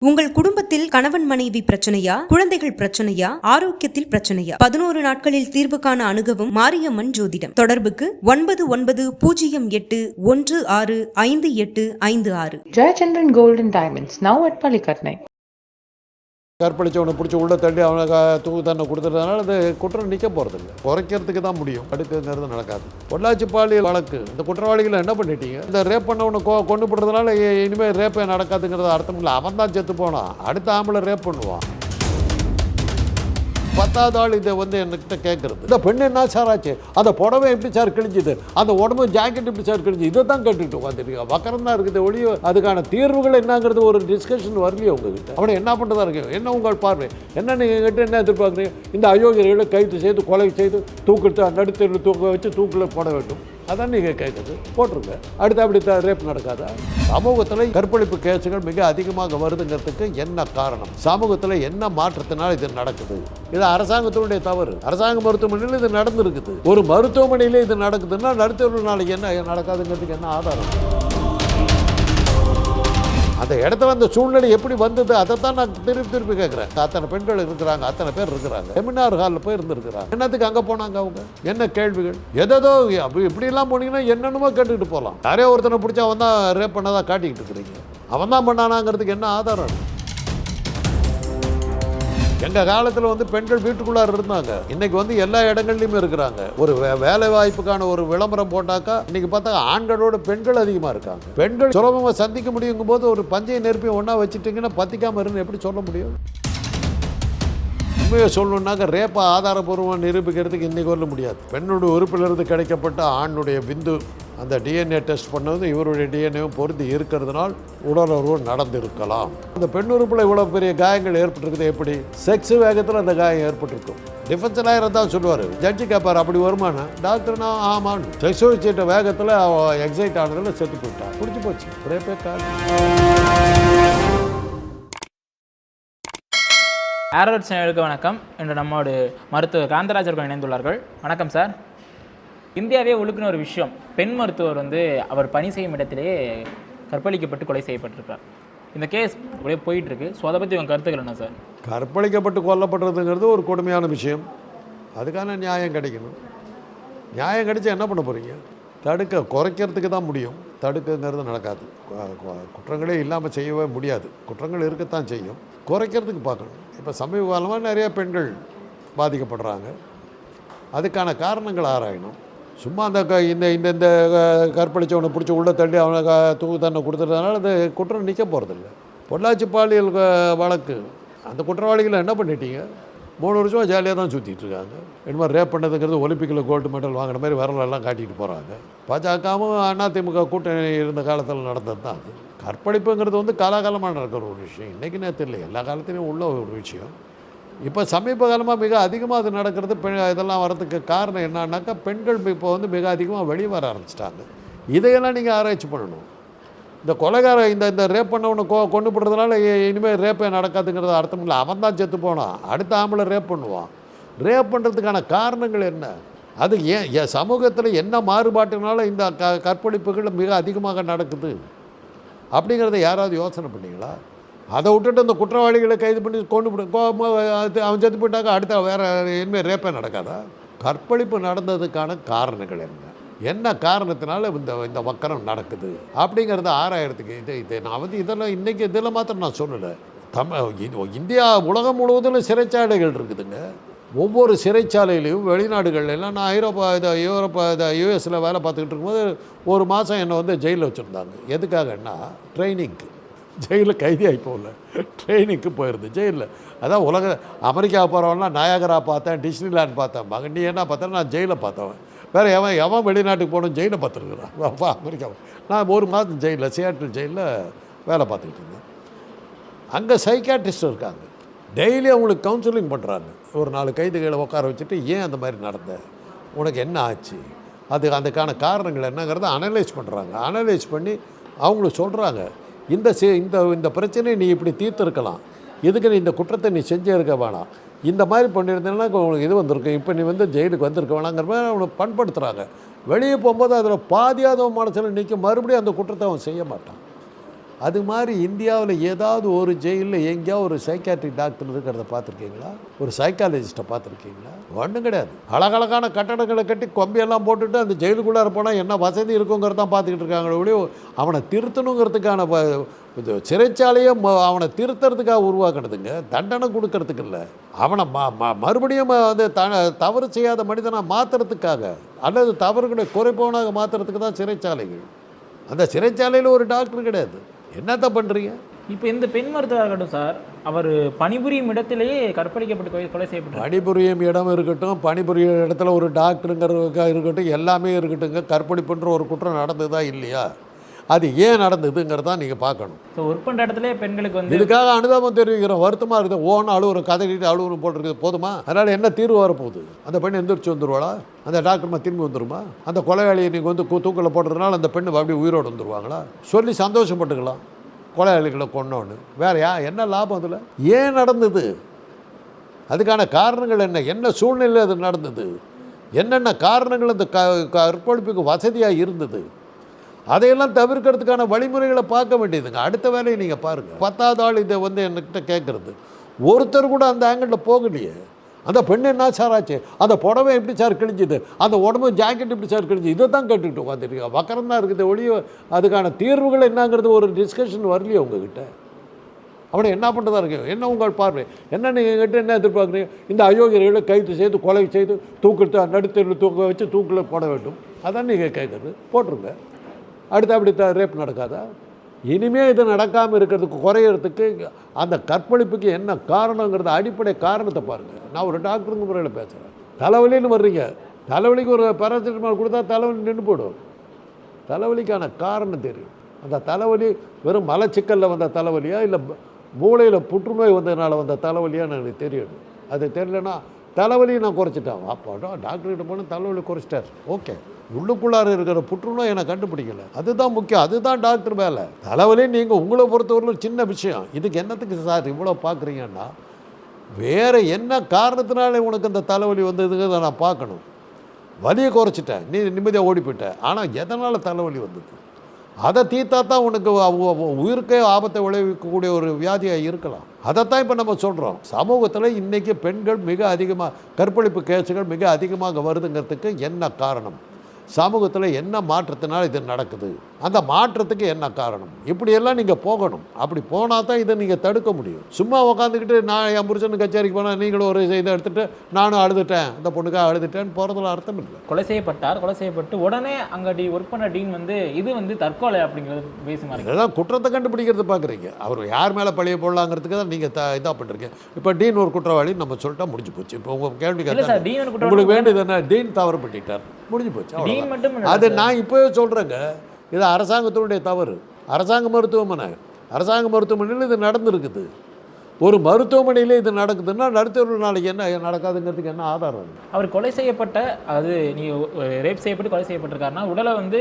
உங்கள் குடும்பத்தில் கணவன் மனைவி பிரச்சனையா? குழந்தைகள் பிரச்சனையா? ஆரோக்கியத்தில் பிரச்சனையா? பதினோரு நாட்களில் தீர்வு காண அணுகவும் மாரியம்மன் ஜோதிடம். தொடர்புக்கு ஒன்பது ஒன்பது பூஜ்ஜியம் எட்டு ஒன்று ஆறு ஐந்து எட்டு ஐந்து ஆறு. Jayachandran golden diamonds now at at கற்பழிச்சவனை பிடிச்சி உள்ள தள்ளி அவனை தூக்கு தண்டனை கொடுத்துறதுனால அது குற்றம் நிற்க போகிறதில்ல குறைக்கிறதுக்கு தான் முடியும். அடுக்குங்கிறது நடக்காது. பொள்ளாச்சி பாலியல் வழக்கு. இந்த குற்றவாளிகளை என்ன பண்ணிட்டீங்க? இந்த ரேப் பண்ணவனை கொ கொண்டு போடுறதுனால இனிமேல் ரேப்பே நடக்காதுங்கிறது அர்த்தம் இல்லை. அவன் தான் செத்து போனான். அடுத்த ஆம்பளை ரேப் பண்ணுவான். பத்தாவது ஆள் இதை வந்து என்கிட்ட கேட்குறது இந்த பெண் என்ன சார் ஆச்சு? அந்த புடவை எப்படி சார் கிழிஞ்சுது? அந்த உடம்பு ஜாக்கெட் எப்படி சார் கிழிஞ்சு இதை தான் கேட்டுட்டு உட்காந்துருக்கா வக்கரம் தான் இருக்குது ஒழிய அதுக்கான தீர்வுகள் என்னங்கிறது ஒரு டிஸ்கஷன் வரலையே உங்ககிட்ட. அவனை என்ன பண்ணுறதா இருக்கு என்ன உங்கள் பார்வை? என்ன நீங்கள் கிட்ட என்ன எதிர்பார்க்குறீங்க? இந்த அயோக்கியர்களை கைது செய்து கொலை செய்து தூக்கிட்டு நடுத்தெருவில் தூக்க வச்சு தூக்கில் போட வேண்டும். அதான் நீங்கள் கேட்குறது போட்டிருங்க. அடுத்து அப்படி ரேப் நடக்காதா? சமூகத்தில் கற்பழிப்பு கேஸுகள் மிக அதிகமாக வருதுங்கிறதுக்கு என்ன காரணம்? சமூகத்தில் என்ன மாற்றத்தினால் இது நடக்குது? இது அரசாங்கத்தினுடைய தவறு. அரசாங்க மருத்துவமனையில் இது நடந்திருக்குது. ஒரு மருத்துவமனையில் இது நடக்குதுன்னா நடுத்தருள் நாளைக்கு என்ன நடக்காதுங்கிறதுக்கு என்ன ஆதாரம்? அந்த இடத்துல அந்த சூழ்நிலை எப்படி வந்தது அதை தான் நான் திருப்பி திருப்பி கேட்குறேன். அத்தனை பெண்கள் இருக்கிறாங்க அத்தனை பேர் இருக்கிறாங்க. செமினார் ஹாலில் போய் இருந்திருக்கிறாங்க என்னத்துக்கு அங்கே போனாங்க அவங்க? என்ன கேள்விகள்? எதோ அப்படி இப்படிலாம் போனீங்கன்னா என்னென்னமோ கேட்டுக்கிட்டு போகலாம் யாரே ஒருத்தனை பிடிச்சா அவன் தான் ரேப் பண்ணதான் காட்டிக்கிட்டு இருக்கிறீங்க. அவன் தான் பண்ணானாங்கிறதுக்கு என்ன ஆதாரம் எங்கள் காலத்தில் வந்து பெண்கள் வீட்டுக்குள்ளார இருந்தாங்க. இன்னைக்கு வந்து எல்லா இடங்கள்லையுமே இருக்கிறாங்க. ஒரு வே- வேலை வாய்ப்புக்கான ஒரு விளம்பரம் போட்டாக்கா இன்னைக்கு பார்த்தா ஆண்களோட பெண்கள் அதிகமாக இருக்காங்க. பெண்கள் சுலபமாக சந்திக்க முடியுங்கும் போது ஒரு பஞ்சையை நெருப்பி ஒன்றா வச்சுட்டிங்கன்னா பத்திக்காமல் இருந்து எப்படி சொல்ல முடியும்? உண்மையை சொல்லணுன்னாக்க ரேப்பை ஆதாரபூர்வமாக நிரூபிக்கிறதுக்கு இன்றைக்கி வரல முடியாது. பெண்ணுடைய உறுப்பிலிருந்து கிடைக்கப்பட்ட ஆணுடைய விந்து அந்த டிஎன்ஏ டெஸ்ட் பண்ணது இவருடைய டிஎன்ஏவும் பொருந்தி இருக்கிறதுனால் உடலுறவு நடந்திருக்கலாம். அந்த பெண் உறுப்பில் இவ்வளோ பெரிய காயங்கள் ஏற்பட்டிருக்குது எப்படி? செக்ஸ் வேகத்தில் அந்த காயம் ஏற்பட்டிருக்கும். டிஃபென்ஸ் லாயர் தான் சொல்லுவார். ஜட்ஜி கேட்பார் அப்படி வருமானா? டாக்டர்னா ஆமான்னு செக்ஸ் வச்சுட்ட வேகத்தில் எக்ஸைட் ஆனதில் செத்து போயிட்டான் பிடிச்சி போச்சு. ரேப்பே ஆரோட் சேனலுக்கு வணக்கம். இன்று நம்மோடு மருத்துவர் காந்தராஜர் இணைந்துள்ளார்கள். வணக்கம் சார் இந்தியாவே ஒழுக்குன ஒரு விஷயம். பெண் மருத்துவர் வந்து அவர் பணி செய்யும் இடத்திலே கற்பழிக்கப்பட்டு கொலை செய்யப்பட்டிருக்கார் இந்த கேஸ் அப்படியே போயிட்டு இருக்கு ஸோ அதை பற்றி உங்கள் கருத்துக்கள் என்ன சார் கற்பழிக்கப்பட்டு கொல்லப்படுறதுங்கிறது ஒரு கொடுமையான விஷயம். அதுக்கான நியாயம் கிடைக்கணும். நியாயம் கிடைச்சா என்ன பண்ண போகிறீங்க தடுக்க குறைக்கிறதுக்கு தான் முடியும். தடுக்கங்கிறது நடக்காது. குற்றங்களே இல்லாமல் செய்யவே முடியாது. குற்றங்கள் இருக்கத்தான் செய்யும். குறைக்கிறதுக்கு பார்க்கணும். இப்போ சமீப காலமாக நிறைய பெண்கள் பாதிக்கப்படுறாங்க. அதுக்கான காரணங்கள் ஆராயணும். சும்மா அந்த க- இந்த இந்த இந்த க- கற்பழிச்சவனை பிடிச்சி உள்ளே தள்ளி அவனை க- தூக்கு தண்டனை கொடுத்துட்டதுனால அந்த குற்றம் நிற்க போகிறதில்ல பொள்ளாச்சி பாலியல் வழக்கு. அந்த குற்றவாளிகளை என்ன பண்ணிட்டீங்க? மூணு வருஷமாக ஜாலியாக தான் சுற்றிட்டு இருக்காங்க. என்னமோ ரேப் பண்ணதுங்கிறது ஒலிம்பிக்கில் கோல்டு மெடல் வாங்குற மாதிரி வரலெல்லாம் காட்டிகிட்டு போகிறாங்க பாஜகவும் அதிமுக கூட்டணி இருந்த காலத்தில் நடந்தது தான் அது. கற்பழிப்புங்கிறது வந்து காலாகாலமாக நடக்கிற ஒரு விஷயம். இன்றைக்கி நேரத்தில் இல்லை எல்லா காலத்துலேயும் உள்ள ஒரு விஷயம். இப்போ சமீப காலமாக மிக அதிகமாக அது நடக்கிறது பெண் இதெல்லாம் வரதுக்கு காரணம் என்னன்னாக்கா பெண்கள் இப்போ வந்து மிக அதிகமாக வெளியே வர ஆரம்பிச்சிட்டாங்க. இதையெல்லாம் நீங்கள் ஆராய்ச்சி பண்ணணும். இந்த கொலைகார இந்த இந்த ரேப் பண்ணவனை கொ கொண்டு போடுறதுனால இனிமேல் ரேப்பே நடக்காதுங்கிறது அர்த்தம் இல்லை. அவன் தான் செத்து போனான். அடுத்த ஆம்பளை ரேப் பண்ணுவான். ரேப் பண்ணுறதுக்கான காரணங்கள் என்ன? அது ஏன் என் சமூகத்தில் என்ன மாறுபாட்டினால இந்த க கற்பழிப்புகள் மிக அதிகமாக நடக்குது? அப்படிங்கிறத யாராவது யோசனை பண்ணீங்களா? அதை விட்டுட்டு அந்த குற்றவாளிகளை கைது பண்ணி கொண்டு அது அவன் செத்து போயிட்டாக்க அடுத்த வேறு இனிமேல் ரேப்பே நடக்காதா? கற்பழிப்பு நடந்ததுக்கான காரணங்கள் என்ன? என்ன காரணத்தினால இந்த இந்த வக்கரம் நடக்குது? அப்படிங்கிறத ஆறாயிரத்துக்கு இது இது நான் வந்து இதெல்லாம் இன்றைக்கி இதில் மாத்திரம் நான் சொல்லலை. தமிழ் இந்தியா உலகம் முழுவதிலும் சிறைச்சாலைகள் இருக்குதுங்க. ஒவ்வொரு சிறைச்சாலையிலையும் வெளிநாடுகள்லாம் நான் ஐரோப்பா இதை யூரோப்பா இதை யூஎஸில் வேலை பார்த்துக்கிட்டு இருக்கும்போது ஒரு மாதம் என்னை வந்து ஜெயிலில் வச்சுருந்தாங்க. எதுக்காகன்னா ட்ரைனிங்க்கு. ஜெயிலில் கைதியாகி போகல ட்ரெயினுக்கு போயிடுது ஜெயிலில். அதான் உலக அமெரிக்கா போகிறவன்லாம் நாயகரா பார்த்தேன் டிஸ்னிலேண்ட் பார்த்தேன். மகன் நீ என்ன பார்த்தேன் நான் ஜெயிலை பார்த்தவன். வேறு எவன் எவன் வெளிநாட்டுக்கு போகணும் ஜெயிலை பார்த்துருக்குறான். அப்பா அமெரிக்காவை. நான் ஒரு மாதம் ஜெயிலில் சியாட்டில் ஜெயிலில் வேலை பார்த்துக்கிட்டு இருந்தேன். அங்கே சைக்காட்ரிஸ்ட் இருக்காங்க. டெய்லி அவங்களுக்கு கவுன்சிலிங் பண்ணுறாங்க ஒரு நாலு கைதுகளை உட்கார வச்சுட்டு ஏன் அந்த மாதிரி நடந்த? உனக்கு என்ன ஆச்சு? அது அதுக்கான காரணங்கள் என்னங்கிறத அனலைஸ் பண்ணுறாங்க அனலைஸ் பண்ணி அவங்களுக்கு சொல்கிறாங்க இந்த இந்த இந்த பிரச்சனையை நீ இப்படி தீர்த்துருக்கலாம். எதுக்கு நீ இந்த குற்றத்தை நீ செஞ்சே இருக்க வேணாம். இந்த மாதிரி பண்ணியிருந்தேன்னா உனக்கு இது வந்திருக்கு. இப்போ நீ வந்து ஜெயிலுக்கு வந்திருக்க வேணாங்கிற மாதிரி அவனை பண்படுத்துகிறாங்க வெளியே போகும்போது அதில் பாதியாதவன் மனசில் நிற்க மறுபடியும் அந்த குற்றத்தை அவன் செய்ய மாட்டான். அது மாதிரி இந்தியாவில் ஏதாவது ஒரு ஜெயிலில் எங்கேயாவது ஒரு சைக்காட்ரிக் டாக்டர் இருக்கிறத பார்த்துருக்கீங்களா? ஒரு சைக்காலஜிஸ்ட்டை பார்த்துருக்கீங்களா? ஒன்றும் கிடையாது. அழகழகான கட்டடங்களை கட்டி கொம்பியெல்லாம் போட்டுட்டு அந்த ஜெயிலுக்குள்ளார போனால் என்ன வசதி இருக்குங்கிறதான் பார்த்துக்கிட்டு இருக்காங்களே ஒழிய அவனை திருத்தணுங்கிறதுக்கான இது சிறைச்சாலையை ம- அவனை திருத்துறதுக்காக உருவாக்குனதுங்க. தண்டனை கொடுக்கறதுக்கு இல்லை. அவனை ம ம மறுபடியும் வந்து த தவறு செய்யாத மனிதனாக மாற்றுறதுக்காக அல்லது தவறுகளை குறைப்பவனாக மாற்றுறதுக்கு தான் சிறைச்சாலைகள். அந்த சிறைச்சாலையில் ஒரு டாக்டர் கிடையாது. என்னத்த பண்ணுறீங்க இப்போ இந்த பெண் மருத்துவராக இருக்கட்டும் சார் அவர் பணிபுரியும் இடத்திலேயே கற்பழிக்கப்பட்டு கொலை செய்யப்பட்டார் பணிபுரியும் இடம் இருக்கட்டும் பணிபுரியும் இடத்துல ஒரு டாக்டருங்கிறதுக்கா இருக்கட்டும் எல்லாமே இருக்கட்டுங்க கற்பழிப்புன்ற ஒரு குற்றம் நடந்ததா இல்லையா? அது ஏன் நடந்ததுங்கிறத நீங்கள் பார்க்கணும். ஸோ ஒர்க் பண்ணுற இடத்துல பெண்களுக்கு வந்து இதுக்காக அனுதாபம் தெரிவிக்கிறோம் வருத்தமாக இருக்குது. ஓன அழுவுற கதைக்கிட்டு அழுவுற போட்டிருக்குது போதுமா? அதனால் என்ன தீர்வு வரப்போகுது? அந்த பெண் எந்திரிச்சு வந்துருவாளா? அந்த டாக்டர்மா திரும்பி வந்துருமா? அந்த கொலையாளியை நீங்கள் வந்து தூக்கில் போடுறதுனால அந்த பெண்ணு அப்படியே உயிரோடு வந்துருவாங்களா? சொல்லி சந்தோஷப்பட்டுக்கலாம். கொலையாளிகளை கொன்னோன்னு. வேற யா என்ன லாபம் அதில்? ஏன் நடந்தது? அதுக்கான காரணங்கள் என்ன? என்ன சூழ்நிலை அது நடந்தது? என்னென்ன காரணங்கள் அந்த க கற்பழிப்புக்கு வசதியாக இருந்தது? அதையெல்லாம் தவிர்க்கிறதுக்கான வழிமுறைகளை பார்க்க வேண்டியதுங்க. அடுத்த வேலையை நீங்கள் பாருங்கள் பத்தாவது ஆள் இதை வந்து என்கிட்ட கேட்குறது. ஒருத்தர் கூட அந்த ஆங்கிளில் போகலையே. அந்த பெண் என்ன சார் ஆச்சு? அந்த புடவை எப்படி சார் கிழிஞ்சுது? அந்த உடம்பு ஜாக்கெட் எப்படி சார் கிழிஞ்சு இதை தான் கேட்டுக்கிட்டு உட்காந்துருக்கீங்க வக்கரம் தான் இருக்குது ஒழிய அதுக்கான தீர்வுகள் என்னங்கிறது ஒரு டிஸ்கஷன் வரலையே உங்ககிட்ட. அப்படி என்ன பண்ணுறதா இருக்கு என்ன உங்கள் பார்வை? என்ன நீங்கள் கிட்ட என்ன எதிர்பார்க்குறீங்க? இந்த அயோக்கியர்களை கைது செய்து கொலை செய்து தூக்கிட்டு நடுத்தரில் தூக்க வச்சு தூக்கில் போட வேண்டும். அதான் நீங்கள் கேட்குறது. போட்டிருங்க. அடுத்து அப்படி த ரேப் நடக்காதா? இனிமேல் இது நடக்காமல் இருக்கிறதுக்கு குறையிறதுக்கு அந்த கற்பழிப்புக்கு என்ன காரணங்கிறது அடிப்படை காரணத்தை பாருங்கள் நான் ஒரு டாக்டருங்க முறையில் பேசுகிறேன் தலைவலின்னு வர்றீங்க. தலைவலிக்கு ஒரு பேராசிட்டமால் கொடுத்தா தலைவலி நின்று போடும் தலைவலிக்கான காரணம் தெரியும். அந்த தலைவலி வெறும் மலச்சிக்கலில் வந்த தலைவலியா இல்லை மூளையில் புற்றுநோய் வந்ததுனால வந்த தலைவலியான்னு எனக்கு தெரியணும் அது தெரியலன்னா தலைவலியை நான் குறைச்சிட்டேன். அப்போ டாக்டர்கிட்ட போனால் தலைவலி குறைச்சிட்டார். ஓகே. உள்ளுக்குள்ளார இருக்கிற புற்றுநோய் எனக்கு கண்டுபிடிக்கல. அதுதான் முக்கியம். அதுதான் டாக்டர் வேலை. தலைவலி நீங்கள் உங்களை பொறுத்தவரையில் சின்ன விஷயம். இதுக்கு என்னத்துக்கு சார் இவ்வளோ பார்க்குறீங்கன்னா வேறு என்ன காரணத்தினாலே உனக்கு இந்த தலைவலி வந்ததுங்கிறத நான் பார்க்கணும். வலியை குறைச்சிட்டேன். நீ நிம்மதியாக ஓடி போயிட்டேன் ஆனால் எதனால் தலைவலி வந்தது? அதை தீர்த்தா தான் உனக்கு உயிருக்கே ஆபத்தை விளைவிக்கக்கூடிய ஒரு வியாதியாக இருக்கலாம். அதைத்தான் இப்போ நம்ம சொல்கிறோம் சமூகத்தில் இன்றைக்கி பெண்கள் மிக அதிகமாக கற்பழிப்பு கேஸுகள் மிக அதிகமாக வருதுங்கிறதுக்கு என்ன காரணம்? சமூகத்தில் என்ன மாற்றத்தினால் இது நடக்குது? அந்த மாற்றத்துக்கு என்ன காரணம்? இப்படியெல்லாம் நீங்கள் போகணும். அப்படி போனால் தான் இதை நீங்கள் தடுக்க முடியும். சும்மா உட்காந்துக்கிட்டு நான் என் புருஷன் கச்சேரிக்கு போனால் நீங்களும் ஒரு இதை எடுத்துகிட்டு நானும் அழுதுட்டேன். அந்த பொண்ணுக்காக அழுதுட்டேன்னு போகிறதுல அர்த்தம் இல்லை. கொலை செய்யப்பட்டார் கொலை செய்யப்பட்டு உடனே அங்கே டி ஒர்க் பண்ண டீன் வந்து இது வந்து தற்கொலை அப்படிங்கிறது பேசி மாதிரி இதெல்லாம் குற்றத்தை கண்டுபிடிக்கிறது பார்க்குறீங்க அவர் யார் மேலே பழிய போடலாங்கிறதுக்கு தான் நீங்கள் த இதாக பண்ணுறீங்க இப்போ டீன் ஒரு குற்றவாளி நம்ம சொல்லிட்டா முடிஞ்சு போச்சு. இப்போ உங்கள் கேள்வி உங்களுக்கு வேண்டியது என்ன? டீன் தவறு பண்ணிட்டார் முடிஞ்சு போச்சு அது. நான் இப்போவே சொல்கிறேங்க இது அரசாங்கத்தினுடைய தவறு. அரசாங்க மருத்துவமனை. அரசாங்க மருத்துவமனையில் இது நடந்திருக்குது. ஒரு மருத்துவமனையில் இது நடக்குதுன்னா நடுத்தர் நாளைக்கு என்ன நடக்காதுங்கிறதுக்கு என்ன ஆதாரம்? அவர் கொலை செய்யப்பட்ட அது நீ ரேப் செய்யப்பட்டு கொலை செய்யப்பட்டிருக்காருன்னா உடலை வந்து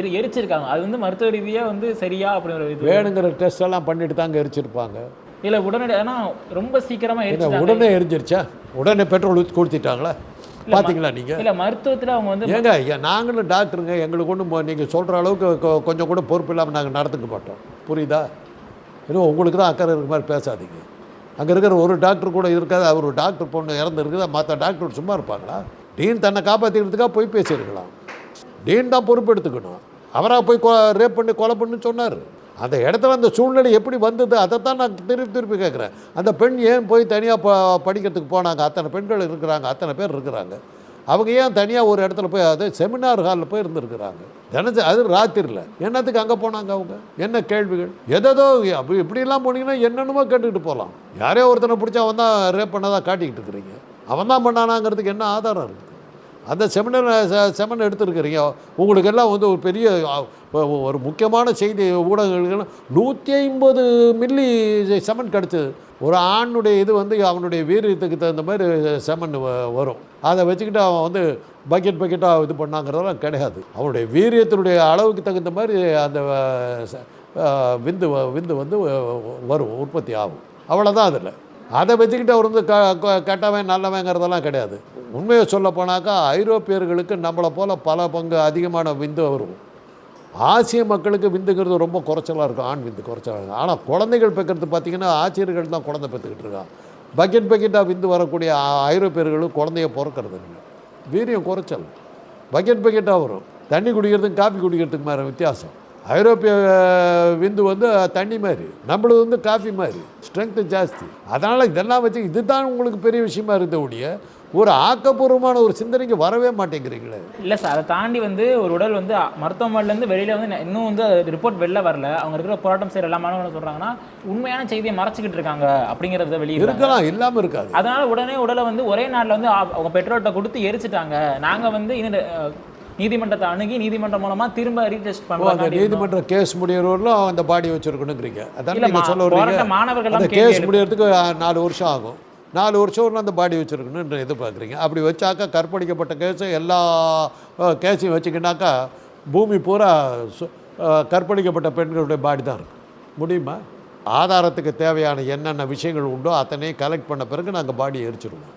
எரி எரிச்சிருக்காங்க. அது வந்து மருத்துவ ரீதியாக வந்து சரியா அப்படிங்கிற வேணுங்கிற டெஸ்ட் எல்லாம் பண்ணிட்டு தாங்க எரிச்சிருப்பாங்க. இல்லை உடனடி ஏன்னா ரொம்ப சீக்கிரமா என்ன எரிச்சிட்டாங்க. உடனே எரிஞ்சிருச்சா? உடனே பெட்ரோல் ஊற்றி கொடுத்துட்டாங்களா பார்த்தீங்களா நீங்கள் இல்லை மருத்துவத்தில் அவங்க வந்து ஏங்க ஐயா நாங்களும் டாக்டருங்க எங்களுக்கு ஒன்றும் நீங்கள் சொல்கிற அளவுக்கு கொஞ்சம் கூட பொறுப்பு இல்லாமல் நாங்கள் நடந்துக்க மாட்டோம். புரியுதா? இன்னும் உங்களுக்கு தான் அக்கறை இருக்கிற மாதிரி பேசாதீங்க. அங்கே இருக்கிற ஒரு டாக்டர் கூட இருக்காது அவர் ஒரு டாக்டர் பொண்ணு இறந்து இருக்குதா மற்ற டாக்டர் சும்மா இருப்பாங்களா? டீன் தன்னை காப்பாற்றிக்கிறதுக்காக போய் பேசியிருக்கலாம். டீன் தான் பொறுப்பு எடுத்துக்கணும். அவராக போய் கொ ரேப் பண்ணி கொலை பண்ணு சொன்னார். அந்த இடத்துல அந்த சூழ்நிலை எப்படி வந்தது அதைத்தான் நான் திருப்பி திருப்பி கேட்குறேன். அந்த பெண் ஏன் போய் தனியாக ப படிக்கிறதுக்கு போனாங்க? அத்தனை பெண்கள் இருக்கிறாங்க அத்தனை பேர் இருக்கிறாங்க. அவங்க ஏன் தனியாக ஒரு இடத்துல போய் அது செமினார் ஹாலில் போய் இருந்திருக்கிறாங்க. தினச்சு அது ராத்திரியில் என்னத்துக்கு அங்கே போனாங்க அவங்க? என்ன கேள்விகள்? எதோ அப்படி இப்படிலாம் போனீங்கன்னா என்னென்னமோ கேட்டுக்கிட்டு போகலாம் யாரையோ ஒருத்தனை பிடிச்சா அவன் தான் ரேப் பண்ணதான் காட்டிக்கிட்டு இருக்கிறீங்க. அவன் தான் பண்ணானாங்கிறதுக்கு என்ன ஆதாரம் இருக்குது அந்த செமினர் செமன் எடுத்துருக்கிறீங்க. உங்களுக்கு எல்லாம் வந்து ஒரு பெரிய ஒரு முக்கியமான செய்தி ஊடகங்களுக்கு நூற்றி ஐம்பது மில்லி செமன் கிடச்சிது. ஒரு ஆணுடைய இது வந்து அவனுடைய வீரியத்துக்கு தகுந்த மாதிரி செமன் வ- வரும். அதை வச்சுக்கிட்டு அவன் வந்து பக்கெட் பக்கெட்டாக இது பண்ணாங்கிறதெல்லாம் கிடையாது. அவனுடைய வீரியத்தினுடைய அளவுக்கு தகுந்த மாதிரி அந்த விந்து வ- விந்து வந்து வரும் உற்பத்தி ஆகும். அவ்வளோதான் அதில். அதை வச்சுக்கிட்டு அவர் வந்து க க- கெட்டவன் நல்லவங்கிறதெல்லாம் கிடையாது. உண்மையை சொல்ல போனாக்கா ஐரோப்பியர்களுக்கு நம்மளை போல் பல பங்கு அதிகமான விந்து வரும் ஆசிய மக்களுக்கு விந்துங்கிறது ரொம்ப குறைச்சலாக இருக்கும். ஆண் விந்து குறைச்சலாக இருக்கும். ஆனால் குழந்தைகள் பெக்கிறது பார்த்திங்கன்னா ஆசிரியர்கள் தான் குழந்தை பெற்றுக்கிட்டு இருக்கான் பக்கெட் பக்கெட்டாக விந்து வரக்கூடிய ஐரோப்பியர்களும் குழந்தைய பிறக்கிறது இல்லை. வீரியம் குறைச்சல். பக்கெட் பக்கெட்டாக வரும். தண்ணி குடிக்கிறதுக்கும் காஃபி குடிக்கிறதுக்கு மாதிரி வித்தியாசம். ஐரோப்பிய விந்து வந்து தண்ணி மாதிரி. நம்மளது வந்து காஃபி மாதிரி. ஸ்ட்ரென்த்து ஜாஸ்தி. அதனால் இதெல்லாம் வச்சு இதுதான் உங்களுக்கு பெரிய விஷயமா இருந்த ஒழிய ஒரு ஆக்கப்பூர்வமான ஒரு சிந்தனைக்கு வரவே மாட்டேங்கிறீங்களே. இல்லை சார் அதை தாண்டி வந்து ஒரு உடல் வந்து மருத்துவமனையிலேருந்து வெளியில் வந்து இன்னும் வந்து ரிப்போர்ட் வெளில வரல. அவங்க இருக்கிற போராட்டம் செய்கிற எல்லா மாணவர்களும் சொல்கிறாங்கன்னா உண்மையான செய்தியை மறைச்சிக்கிட்டு இருக்காங்க அப்படிங்கிறத வெளியே இருக்கலாம் இல்லாமல் இருக்காது. அதனால உடனே உடலை வந்து ஒரே நாளில் வந்து அவங்க பெற்றோர்கிட்ட கொடுத்து எரிச்சிட்டாங்க. நாங்கள் வந்து இந்த நீதிமன்றத்தை அணுகி நீதிமன்றம் மூலமா திரும்ப ரீடெஸ்ட் பண்ணலாம் நீதிமன்ற கேஸ் முடியறவர்களும் அந்த பாடி வச்சிருக்கணுங்கிறீங்க. அதான் மா- சொல்ல மாணவர்கள் அந்த கேள்வி கேஸ் முடியறதுக்கு நாலு வருஷம் ஆகும். நாலு வருஷம் அந்த பாடி வச்சுருக்கணுன்ற எதிர்பார்க்குறீங்க. அப்படி வச்சாக்கா கற்பழிக்கப்பட்ட கேஸு எல்லா கேஸையும் வச்சுக்கினாக்கா பூமி பூரா கற்பழிக்கப்பட்ட பெண்களுடைய பாடி தான் இருக்கும் முடியுமா? ஆதாரத்துக்கு தேவையான என்னென்ன விஷயங்கள் உண்டோ அத்தனையும் கலெக்ட் பண்ண பிறகு நாங்கள் பாடியை எரிச்சிருவோம்.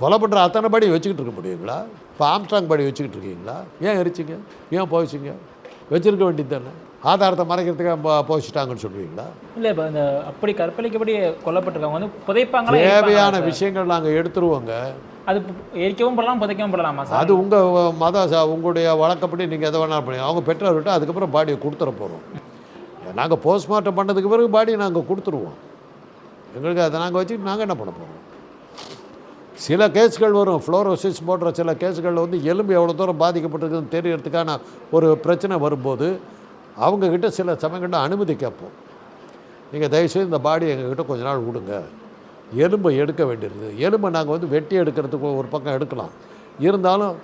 கொலை பண்ணுற அத்தனை பாடி வச்சுக்கிட்டு இருக்க முடியுங்களா? இப்போ ஆம்ஸ்ட்ராங் பாடி வச்சுக்கிட்டு இருக்கீங்களா? ஏன் எரிச்சிங்க? ஏன் போயிச்சிங்க வச்சிருக்க வேண்டியது தானே. ஆதாரத்தை மறைக்கிறதுக்காக போச்சிட்டாங்கன்னு சொல்லுவீங்களா இல்ல இப்போ இந்த அப்படி கற்பழிக்கப்படி கொல்லப்பட்டிருக்கவங்க வந்து புதைப்பாங்களா தேவையான? விஷயங்கள் நாங்கள் எடுத்துருவோங்க. அது எரிக்கவும் பண்ணலாம் புதைக்கவும் பண்ணலாமா சார்? அது உங்கள் மத உங்களுடைய வழக்கப்படி நீங்கள் எதை வேணாலும் பண்ணி அவங்க பெற்றோர்கிட்ட அதுக்கப்புறம் பாடியை கொடுத்துட போகிறோம் நாங்கள் போஸ்ட்மார்ட்டம் பண்ணதுக்கு பிறகு பாடியை நாங்கள் கொடுத்துருவோம். எங்களுக்கு அதை நாங்கள் வச்சுட்டு நாங்கள் என்ன பண்ண போகிறோம் சில கேஸ்கள் வரும். ஃப்ளோரோசிஸ் போன்ற சில கேஸ்களில் வந்து எலும்பு எவ்வளோ தூரம் பாதிக்கப்பட்டிருக்குன்னு தெரியறதுக்கான ஒரு பிரச்சனை வரும்போது அவங்கக்கிட்ட சில சமயங்களில் அனுமதி கேட்போம். நீங்கள் தயவுசெய்து இந்த பாடி எங்ககிட்ட கொஞ்ச நாள் விடுங்க. எலும்பை எடுக்க வேண்டியிருக்குது எலும்பை நாங்கள் வந்து வெட்டி எடுக்கிறதுக்கு ஒரு பக்கம் எடுக்கலாம். இருந்தாலும்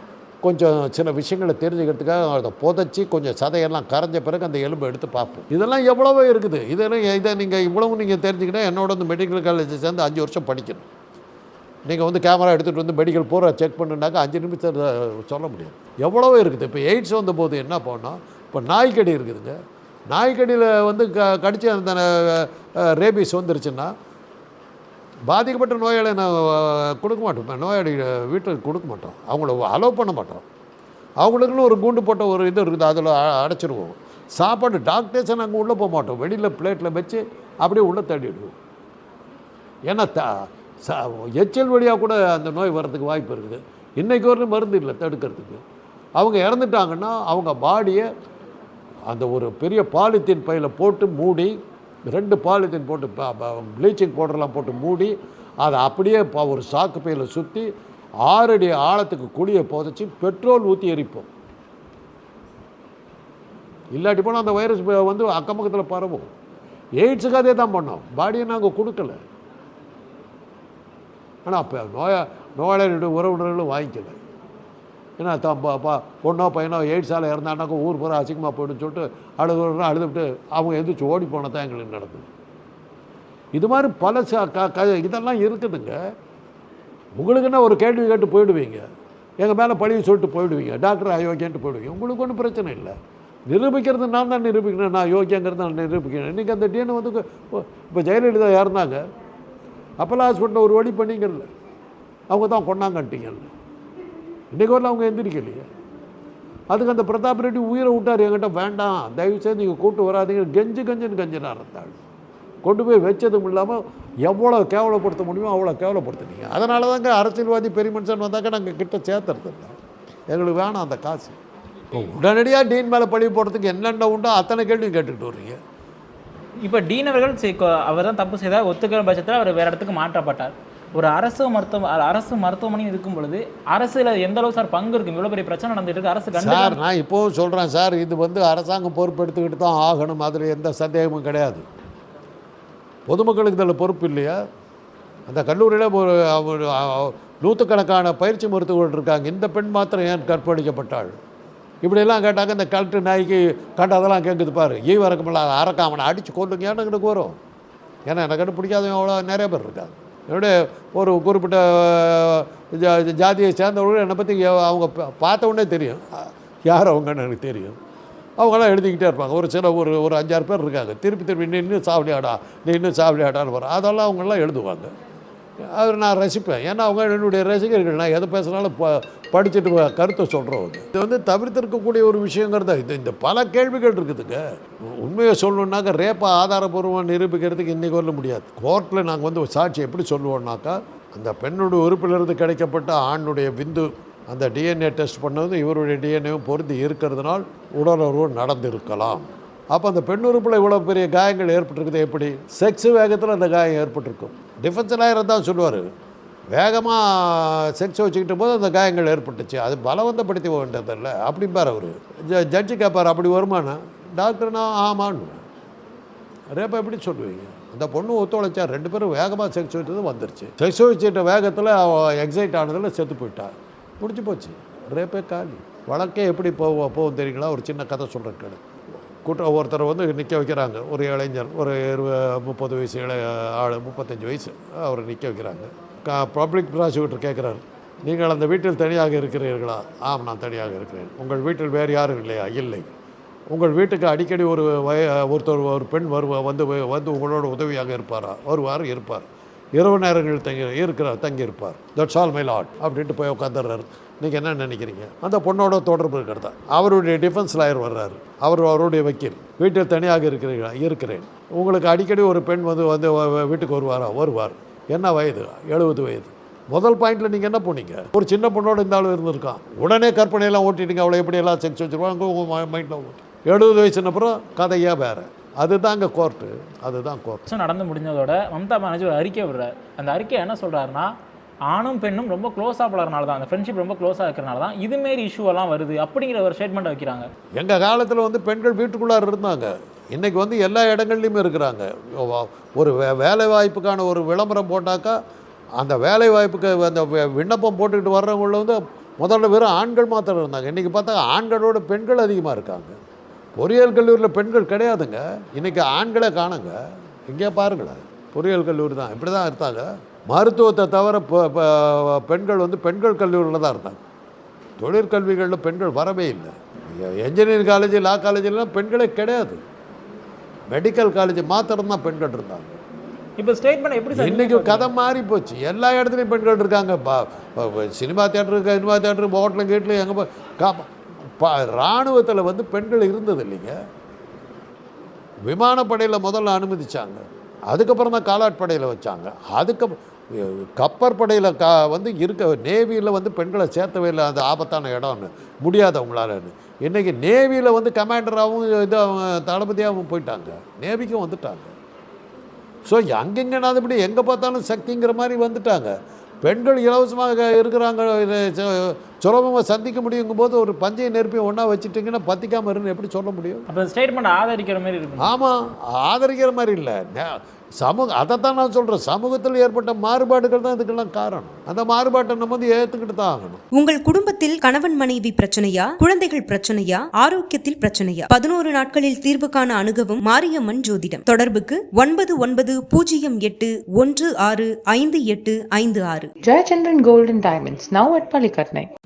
கொஞ்சம் சில விஷயங்களை தெரிஞ்சுக்கிறதுக்காக அதை புதைச்சி கொஞ்சம் சதையெல்லாம் கரைஞ்ச பிறகு அந்த எலும்பை எடுத்து பார்ப்போம். இதெல்லாம் எவ்வளவோ இருக்குது. இதெல்லாம் இதை நீங்கள் இவ்வளவு நீங்கள் தெரிஞ்சுக்கிட்டால் என்னோட வந்து மெடிக்கல் காலேஜை சேர்ந்து அஞ்சு வருஷம் படிக்கணும். நீங்கள் வந்து கேமரா எடுத்துகிட்டு வந்து மெடிக்கல் பூரா செக் பண்ணுனாக்கா அஞ்சு நிமிஷத்தில் சொல்ல முடியும். எவ்வளவோ இருக்குது. இப்போ எய்ட்ஸ் வந்த போது என்ன பண்ணோம்? இப்போ நாய்க்கடி இருக்குதுங்க. நாய்க்கடியில் வந்து க கடிச்சு அந்த ரேபிஸ் வந்துருச்சுன்னா பாதிக்கப்பட்ட நோயாளி நான் கொடுக்க மாட்டோம். நோயாளி வீட்டுக்கு கொடுக்க மாட்டோம். அவங்கள அலோவ் பண்ண மாட்டோம். அவங்களுக்குன்னு ஒரு கூண்டு போட்ட ஒரு இது இருக்குது. அதில் அடைச்சிருவோம். சாப்பாடு டாக்டர்ஸை நாங்கள் உள்ளே போக மாட்டோம். வெளியில் பிளேட்டில் வச்சு அப்படியே உள்ளே தேடிடுவோம். ஏன்னா த ச எச்சல் வழியாக கூட அந்த நோய் வர்றதுக்கு வாய்ப்பு இருக்குது. இன்றைக்கு வரலும் மருந்து இல்லை தடுக்கிறதுக்கு. அவங்க இறந்துட்டாங்கன்னா அவங்க பாடியை அந்த ஒரு பெரிய பாலித்தீன் பையில் போட்டு மூடி ரெண்டு பாலித்தீன் போட்டு ப்ளீச்சிங் பவுடர்லாம் போட்டு மூடி அதை அப்படியே ப- ஒரு சாக்கு பையில் சுற்றி ஆறடி ஆழத்துக்கு குழியை புதைச்சி பெட்ரோல் ஊற்றி எரிப்போம். இல்லாட்டி போனால் அந்த வைரஸ் வந்து அக்கம் பக்கத்தில் பரவும். எய்ட்ஸுக்கு அதே தான் பண்ணோம். பாடியை நாங்கள் கொடுக்கல. ஆனால் அப்போ நோயா நோயாளிகளுடைய உறவினர்களும் வாங்கிக்கல ஏன்னா தான் ப- பொண்ணோ பையனோ எய்ட்ஸால் இறந்தானாக்கா ஊர் பூரா அசிங்கமாக போயிடுன்னு சொல்லிட்டு அழுது அழுதுவிட்டு அவங்க எந்திரிச்சு ஓடி போனதான் எங்களுக்கு நடந்தது. இது மாதிரி பல ச க க இதெல்லாம் இருக்குதுங்க. உங்களுக்கு என்ன ஒரு கேள்வி கேட்டு போயிடுவீங்க. எங்கள் மேலே பழிவு சொல்லிட்டு போயிடுவீங்க. டாக்டர் அயோக்கியன்ட்டு போயிடுவீங்க. உங்களுக்கு ஒன்றும் பிரச்சனை இல்லை. நிரூபிக்கிறது நான் தான் நிரூபிக்கிறேன் நான் யோக்கியங்கிறது நான் நிரூபிக்கிறேன். இன்றைக்கி அந்த டிஎன்ஏ வந்து இப்போ ஜெயலலிதா இறந்தாங்க அப்போல்லாம் ஹாஸ்பிட்டலில் ஒரு வழி பண்ணிங்கல்ல. அவங்க தான் கொண்டாங்கன்ட்டீங்கல்ல இன்றைக்கு வரல அவங்க எந்திரிக்கலையே. அதுக்கு அந்த பிரதாப் ரெட்டி உயிரை விட்டார் என்கிட்ட வேண்டாம் தயவுசெய்து நீங்கள் கூட்டு வராதீங்க. கெஞ்சு கெஞ்சுன்னு கெஞ்சினார் இருந்தாள் கொண்டு போய் வச்சதும் இல்லாமல் எவ்வளோ கேவலப்படுத்த முடியுமோ அவ்வளோ கேவலப்படுத்துனீங்க. அதனால தாங்க அரசியல்வாதி பெரிய மனுஷன் வந்தாக்க நாங்கள் கிட்ட சேர்த்துறது இல்லை. எங்களுக்கு வேணாம் அந்த காசு. இப்போ உடனடியாக டீன் மேலே பழி போடுறதுக்கு என்னென்ன உண்டோ அத்தனை கேள்வியும் கேட்டுக்கிட்டு வர்றீங்க. இப்போ டீன் அவர்கள் அவர் தான் தப்பு செய்தார். ஒத்துக்கிற பட்சத்தில் அவர் வேறு இடத்துக்கு மாற்றப்பட்டார். ஒரு அரசு மருத்துவ அரசு மருத்துவமனையும் இருக்கும் பொழுது அரசில் எந்த அளவு சார் பங்கு இருக்கு? இவ்வளோ பெரிய பிரச்சனை நடந்துட்டு இருக்கு. அரசு சார் நான் இப்போவும் சொல்கிறேன் சார் இது வந்து அரசாங்கம் பொறுப்பெடுத்துக்கிட்டு தான் ஆகணும். அதில் எந்த சந்தேகமும் கிடையாது. பொதுமக்களுக்கு இதில் பொறுப்பு இல்லையா? அந்த கல்லூரியில் ஒரு நூற்றுக்கணக்கான பயிற்சி மருத்துவர்கள் இருக்காங்க. இந்த பெண் மாத்திரம் ஏன் கற்பழிக்கப்பட்டாள்? இப்படியெல்லாம் கேட்டாங்க இந்த கலெக்டர் நாய்க்கு கண்டதெல்லாம் கேட்குது பாரு. ஈ வரக்கமில்ல அரக்காமனை அடித்து கொல்லுங்க எனக்கு வரும். ஏன்னா எனக்கு பிடிக்காதவங்க அவ்வளோ நிறைய பேர் இருக்காங்க. என்னுடைய ஒரு குறிப்பிட்ட ஜா- ஜாதியை சேர்ந்தவர்கள் என்னை பற்றி அவங்க பார்த்த உடனே தெரியும். யார் அவங்கன்னு எனக்கு தெரியும். அவங்களாம் எழுதிக்கிட்டே இருப்பாங்க. ஒரு சில ஒரு ஒரு அஞ்சாறு பேர் இருக்காங்க. திருப்பி திருப்பி நீ இன்னும் சாவலியாடா நீ இன்னும் சாவலியாடான்னு வரும். அதெல்லாம் அவங்களாம் எழுதுவாங்க. அவர் நான் ரசிப்பேன். ஏன்னா அவங்க என்னுடைய ரசிகர்கள். நான் எதை பேசுனாலும் ப படிச்சுட்டு கருத்தை சொல்கிறவங்க இது வந்து தவிர்த்திருக்கக்கூடிய ஒரு விஷயங்கிறத இது இந்த பல கேள்விகள் இருக்குதுங்க. உண்மையை சொல்லணுன்னாக்கா ரேப்பை ஆதாரபூர்வமாக நிரூபிக்கிறதுக்கு இன்றைக்கி வரல முடியாது. கோர்ட்டில் நாங்கள் வந்து சாட்சி எப்படி சொல்லுவோம்னாக்கா அந்த பெண்ணுடைய உறுப்பிலிருந்து கிடைக்கப்பட்ட ஆணுடைய விந்து அந்த டிஎன்ஏ டெஸ்ட் பண்ணது இவருடைய டிஎன்ஏவும் பொருந்தி இருக்கிறதுனால் உடலுறவு நடந்திருக்கலாம். அப்போ அந்த பெண் உறுப்பில் இவ்வளோ பெரிய காயங்கள் ஏற்பட்டிருக்குது எப்படி? செக்ஸ் வேகத்தில் அந்த காயம் ஏற்பட்டிருக்கும். டிஃபென்ஸ் லாயர் தான் சொல்லுவார். வேகமாக செக்ஸ் வச்சுக்கிட்ட போது அந்த காயங்கள் ஏற்பட்டுச்சு. அது பலவந்தப்படுத்தி வேண்டியதில்ல அப்படிம்பார் அவர். ஜ ஜட்ஜி கேட்பார் அப்படி வருமானா? டாக்டர்னா ஆமான்னு. ரேப்பா எப்படி சொல்லுவீங்க? அந்த பொண்ணு ஒத்துழைச்சா ரெண்டு பேரும் வேகமாக செக்ஸ் வச்சது வந்துருச்சு. செக்ஸ் வச்சுட்ட வேகத்தில் எக்ஸைட் ஆனதில் செத்து போயிட்டா. முடிஞ்சு போச்சு. ரேப்பே காலி. வழக்கே எப்படி போவோம் போகும் தெரியுங்களா? ஒரு சின்ன கதை சொல்கிறேன் கேளு. கூட்ட ஒருத்தர் வந்து நிற்க வைக்கிறாங்க. ஒரு இளைஞர் ஒரு இருபது முப்பது வயசு இளைய ஆள் முப்பத்தஞ்சு வயசு அவரை நிற்க வைக்கிறாங்க. பப்ளிக் ப்ராசிக்யூட்டர் கேட்குறாரு நீங்கள் அந்த வீட்டில் தனியாக இருக்கிறீர்களா? ஆம் நான் தனியாக இருக்கிறேன். உங்கள் வீட்டில் வேறு யாரும் இல்லையா? இல்லை. உங்கள் வீட்டுக்கு அடிக்கடி ஒரு வய ஒருத்தர் ஒரு பெண் வருவா வந்து வந்து உங்களோட உதவியாக இருப்பாரா? வருவார் இருப்பார். இரவு நேரங்களில் தங்கி இருக்கிறார் தங்கியிருப்பார். தட்ஸ் ஆல் மை லாட் அப்படின்ட்டு போய் உட்காந்துடுறாரு நீங்கள் என்ன நினைக்கிறீங்க? அந்த பொண்ணோட தொடர்பு இருக்கிறதா? அவருடைய டிஃபென்ஸ் லாயர் வர்றாரு. அவர் அவருடைய வக்கீல். வீட்டில் தனியாக இருக்கிறீர்களா? இருக்கிறேன். உங்களுக்கு அடிக்கடி ஒரு பெண் வந்து வந்து வீட்டுக்கு வருவாரா? வருவார். என்ன வயது? எழுபது வயது. முதல் பாயிண்ட்டில் நீங்கள் என்ன போனீங்க? ஒரு சின்ன பொண்ணோட இந்த ஆள் இருந்திருக்கான். உடனே கற்பனையெல்லாம் ஓட்டிட்டுங்க. அவளை எப்படி எல்லாம் செக்ஸ் வச்சுருவாங்க உங்கள் மைண்டில் எழுபது வயசுன அப்புறம் கதையாக வேறு. அதுதாங்க கோர்ட்டு அதுதான் கோர்ட் நடந்து முடிஞ்சதோட மம்தா பானர்ஜி ஒரு அறிக்கை விடுறார். அந்த அறிக்கை என்ன சொல்கிறாருன்னா ஆணும் பெண்ணும் ரொம்ப க்ளோஸாக பழகிறனால தான் அந்த ஃப்ரெண்ட்ஷிப் ரொம்ப க்ளோஸாக இருக்கிறனால தான் இதுமாரி இஷ்யூவெல்லாம் வருது அப்படிங்கிற ஒரு ஸ்டேட்மெண்ட் வைக்கிறாங்க. எங்கள் காலத்தில் வந்து பெண்கள் வீட்டுக்குள்ளார இருந்தாங்க. இன்றைக்கி வந்து எல்லா இடங்கள்லையுமே இருக்கிறாங்க. ஒரு வே வேலை வாய்ப்புக்கான ஒரு விளம்பரம் போட்டாக்கா அந்த வேலை வாய்ப்புக்கு அந்த விண்ணப்பம் போட்டுக்கிட்டு வர்றவங்கள வந்து முதல்ல வெறும் ஆண்கள் மாத்திரம் இருந்தாங்க. இன்றைக்கி பார்த்தா ஆண்களோட பெண்கள் அதிகமாக இருக்காங்க. பொறியியல் கல்லூரியில் பெண்கள் கிடையாதுங்க. இன்றைக்கி ஆண்களை காணுங்க. இங்கே பாருங்களேன். பொறியியல் கல்லூரி தான். இப்படி தான் இருந்தாங்க மருத்துவத்தை தவிர பெண்கள் வந்து பெண்கள் கல்லூரியில் தான் இருந்தாங்க தொழிற்கல்விகளில் பெண்கள் வரவே இல்லை. என்ஜினியரிங் காலேஜ் லா காலேஜ்லாம் பெண்களே கிடையாது. மெடிக்கல் காலேஜ் மாத்திரம் தான் பெண்கள் இருந்தாங்க. இப்போ ஸ்டேட்மெண்ட் எப்படி இன்னைக்கு கதை மாறி போச்சு. எல்லா இடத்துலையும் பெண்கள் இருக்காங்க. சினிமா தேட்டருக்கு சினிமா தேட்டரு ஹோட்டலும் கேட்டில் எங்கே கா- இராணுவத்தில் வந்து பெண்கள் இருந்தது இல்லைங்க. விமானப்படையில் முதல்ல அனுமதிச்சாங்க. அதுக்கப்புறம் தான் காலாட்படையில் வச்சாங்க. அதுக்கு கப்பற்படையில் கா வந்து இருக்க நேவியில் வந்து பெண்களை சேர்த்தவே இல்லை அது ஆபத்தான இடம்னு. முடியாது அவங்களாலன்னு. இன்றைக்கி நேவியில் வந்து கமாண்டராகவும் இது தளபதியாகவும் போயிட்டாங்க. நேவிக்கும் வந்துட்டாங்க. ஸோ அங்கெங்கனாதபடி எங்கே பார்த்தாலும் சக்திங்கிற மாதிரி வந்துட்டாங்க. பெண்கள் இலவசமாக இருக்கிறாங்க சுலபமாக சந்திக்க முடியுங்கும் போது ஒரு பஞ்சை நெருப்பையும் ஒன்றா வச்சுட்டிங்கன்னா பத்திக்காமல் இருந்து எப்படி சொல்ல முடியும்? அப்போ ஸ்டேட்மெண்ட் ஆதரிக்கிற மாதிரி இருக்கு ஆமாம் ஆதரிக்கிற மாதிரி இல்லை. சமூக அதைத்தான் நான் சொல்கிறேன் சமூகத்தில் ஏற்பட்ட மாறுபாடுகள் தான் இதுக்கெல்லாம் காரணம். அந்த மாறுபாட்டை நம்ம வந்து ஏற்றுக்கிட்டு தான் ஆகணும். உங்கள் குடும்பத்தில் கணவன் மனைவி பிரச்சனையா? குழந்தைகள் பிரச்சனையா? ஆரோக்கியத்தில் பிரச்சனையா? பதினோரு நாட்களில் தீர்வு காண அணுகவும் மாரியம்மன் ஜோதிடம். தொடர்புக்கு ஒன்பது ஒன்பது பூஜ்ஜியம் எட்டு ஒன்று ஆறு ஐந்து எட்டு ஐந்து ஆறு. Gold and Diamonds, now at Palikatnai.